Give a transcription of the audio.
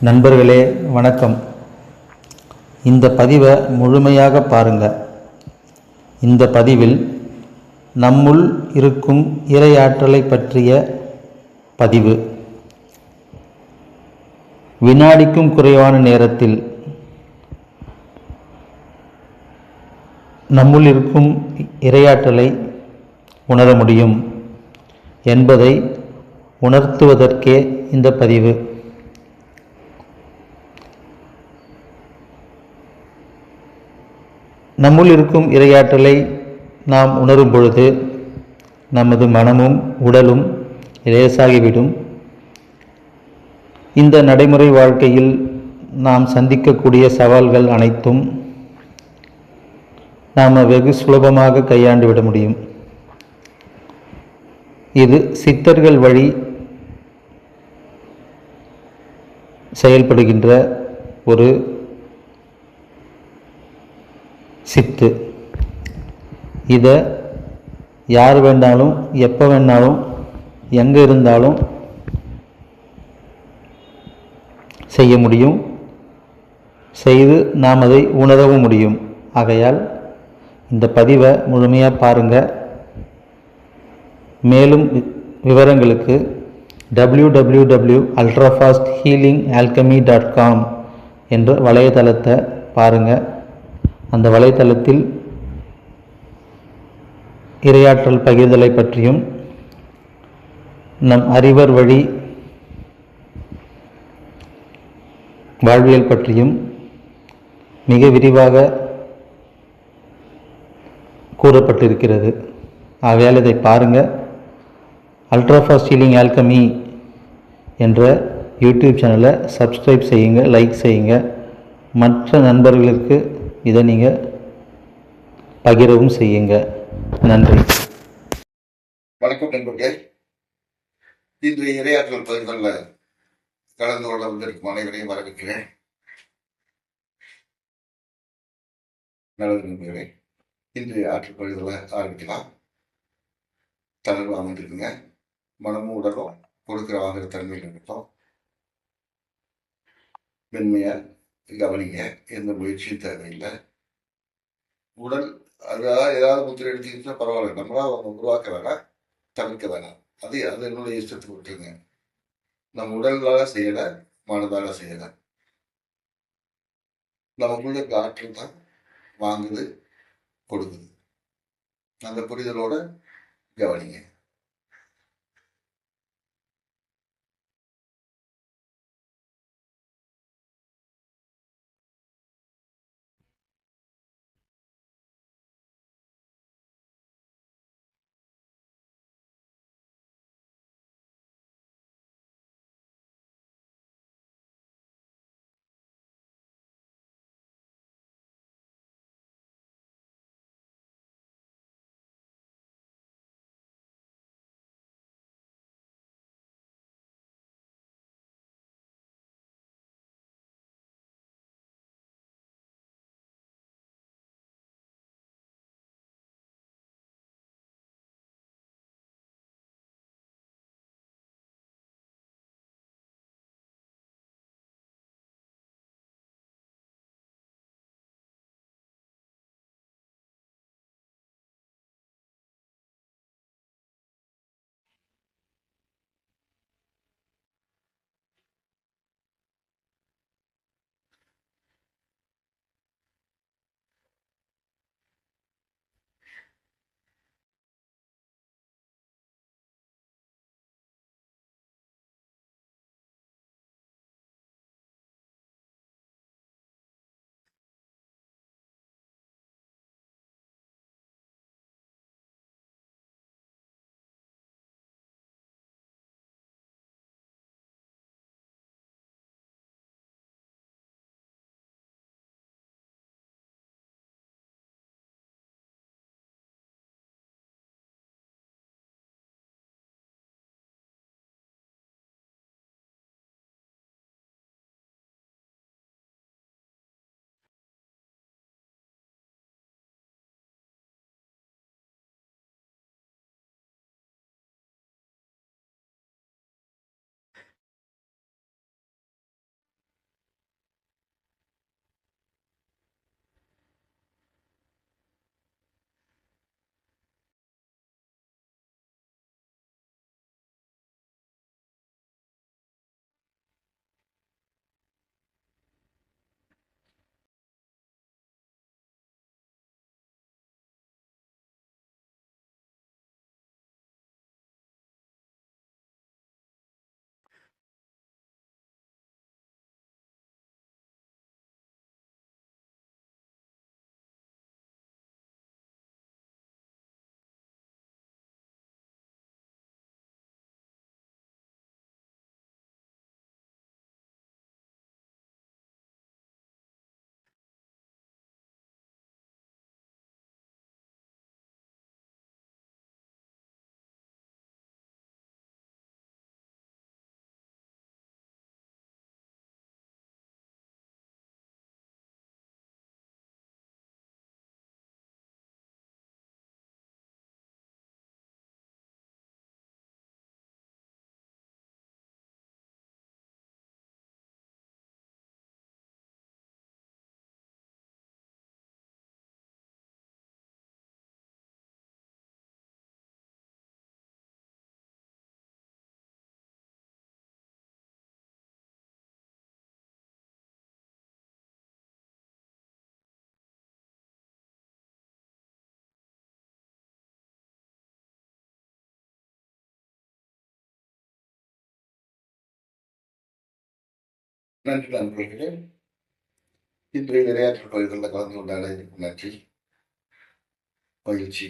நண்பர்களே வணக்கம். இந்த பதிவை முழுமையாக பாருங்க. இந்த பதிவில் நம்முள் இருக்கும் இறையாற்றலை பற்றிய பதிவு. வினாடிக்கும் குறைவான நேரத்தில் நம்முள் இருக்கும் இரையாற்றலை உணர முடியும் என்பதை உணர்த்துவதற்கே இந்த பதிவு. நம்முள் இருக்கும் இரையாற்றலை நாம் உணரும் பொழுது நமது மனமும் உடலும் லேசாகிவிடும். இந்த நடைமுறை வாழ்க்கையில் நாம் சந்திக்கக்கூடிய சவால்கள் அனைத்தும் நாம் வெகு சுலபமாக கையாண்டு விட முடியும். இது சித்தர்கள் வழி செயல்படுகின்ற ஒரு சித்து. இதை யார் வேண்டாலும் எப்போ வேணாலும் எங்கே இருந்தாலும் செய்ய முடியும். செய்து நாம் அதை உணரவும் முடியும். ஆகையால் இந்த பதிவை முழுமையாக பாருங்கள் மேலும் வி- விவரங்களுக்கு W W W ultrafast healing alchemy dot com என்ற வலைத்தளத்தை பாருங்கள் அந்த வலைத்தளத்தில் இரையாற்றல் பகிர்தலை பற்றியும் நம் அறிவர் வழி வாழ்வியல் பற்றியும் மிக விரிவாக கூறப்பட்டிருக்கிறது. ஆகையால் இதை பாருங்கள் அல்ட்ராஃபாஸ்ட் ஹீலிங் ஆல்கமி என்ற யூடியூப் சேனலை சப்ஸ்கிரைப் செய்யுங்க லைக் செய்யுங்க. மற்ற நண்பர்களுக்கு இதை நீங்கள் பகிரவும் செய்யுங்க. நன்றி. வணக்கம் நண்பர்கள். இன்று இரையாற்றல் பகுதிகளில் கலந்து கொள்ள வந்திருக்கும் அனைவரையும் வரவேற்கிறேன். நல்லது நண்பர்களே இன்று ஆற்றல் பகிர்தலை ஆரம்பிக்கலாம். தளர்வு அமைந்திருக்குங்க மனமும் உடலும் கொடுக்கிற வாங்குற தன்மையில் இருக்கட்டும். மென்மையாக கவனிங்க எந்த முயற்சியும் தேவையில்லை. உடல் அதாவது ஏதாவது முத்திரை எடுத்துக்கிட்டா பரவாயில்ல நம்மளா அவங்க உருவாக்க வேணாம் தவிர்க்க வேணாம். அது அது என்னுடைய இஷ்டத்துக்கு விட்டுருங்க நம்ம உடலால செய்யலை மனதால செய்யலை. நமக்குள்ள காற்று தான் வாங்குது கொடுக்குது. அந்த புரிதலோட கவனிங்க. രണ്ട് ആളുകളിൽ ഇന്ന് ഇവരെ ആയിട്ടുള്ള കൊന്നുകൊണ്ടാണ് എനിക്ക് മറ്റിൽ പഴിച്ചു